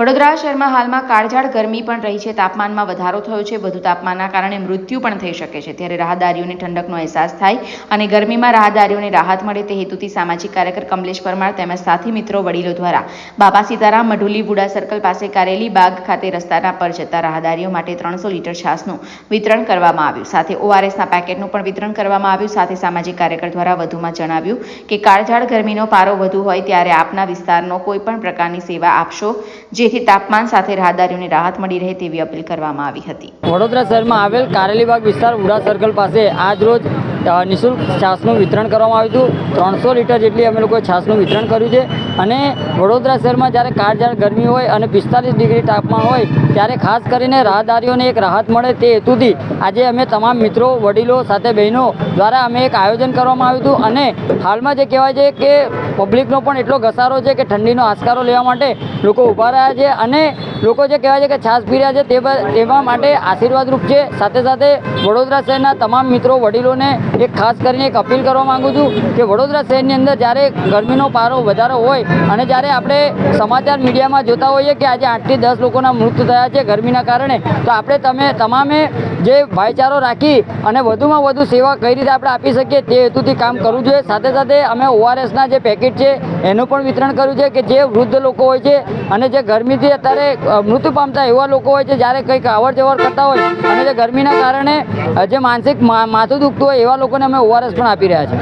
વડોદરા શહેરમાં હાલમાં કાળઝાળ ગરમી પણ રહી છે. તાપમાનમાં વધારો થયો છે. વધુ તાપમાનના કારણે મૃત્યુ પણ થઈ શકે છે. ત્યારે રાહદારીઓને ઠંડકનો અહેસાસ થાય અને ગરમીમાં રાહદારીઓને રાહત મળે તે હેતુથી સામાજિક કાર્યકર કમલેશ પરમાર તેમજ સાથી મિત્રો વડીલો દ્વારા બાબા સીતારામ મઢુલી બુડા સર્કલ પાસે કારેલી બાગ ખાતે રસ્તાના પર જતા રાહદારીઓ માટે ત્રણસો લીટર છાસનું વિતરણ કરવામાં આવ્યું. સાથે ઓઆરએસના પેકેટનું પણ વિતરણ કરવામાં આવ્યું. સાથે સામાજિક કાર્યકર દ્વારા વધુમાં જણાવ્યું કે કાળઝાળ ગરમીનો પારો વધુ હોય ત્યારે આપના વિસ્તારનો કોઈ પણ પ્રકારની સેવા આપશો જેથી તાપમાન સાથે રાહદારીઓને રાહત મળી રહે તેવી અપીલ કરવામાં આવી હતી. વડોદરા શહેરમાં આવેલ કારેલીબાગ વિસ્તાર ઉડા સર્કલ પાસે આજ રોજ નિઃશુલ્ક છાસનું વિતરણ કરવામાં આવ્યું હતું. ત્રણસો લીટર જેટલી અમે લોકોએ છાસનું વિતરણ કર્યું છે. અને વડોદરા શહેરમાં જ્યારે કાળઝાળ ગરમી હોય અને પિસ્તાલીસ ડિગ્રી તાપમાન હોય, ત્યારે ખાસ કરીને રાહદારીઓને એક રાહત મળે તે હેતુથી આજે અમે તમામ મિત્રો, વડીલો સાથે બહેનો દ્વારા અમે એક આયોજન કરવામાં આવ્યું હતું. અને હાલમાં જે કહેવાય છે કે પબ્લિકનો પણ એટલો ઘસારો છે કે ઠંડીનો આસકારો લેવા માટે લોકો ઊભા રહ્યા છે. અને લોકો જે કહેવાય છે કે છાશ પી રહ્યા છે તે તેવા માટે આશીર્વાદરૂપ છે. સાથે સાથે વડોદરા શહેરના તમામ મિત્રો, વડીલોને એક ખાસ કરીને એક અપીલ કરવા માગું છું કે વડોદરા શહેરની અંદર જ્યારે ગરમીનો પારો વધારો હોય અને જ્યારે આપણે સમાચાર મીડિયામાં જોતા હોઈએ કે આજે આઠથી દસ લોકોના મૃત્યુ થયા છે ગરમીના કારણે, તો આપણે તમે તમામે જે ભાઈચારો રાખી અને વધુમાં વધુ સેવા કઈ રીતે આપણે આપી શકીએ તે હેતુથી કામ કરવું જોઈએ. સાથે સાથે અમે ઓઆરએસના જે પેકેટ છે, એનું પણ વિતરણ કર્યું છે કે જે વૃદ્ધ લોકો હોય છે અને જે ગરમીથી અત્યારે મૃત્યુ પામતા એવા લોકો હોય છે જ્યારે કંઈક અવર જવર કરતા હોય અને જે ગરમીના કારણે જે માનસિક માથું દુખતું હોય એવા લોકોને અમે ઓઆરએસ પણ આપી રહ્યા છીએ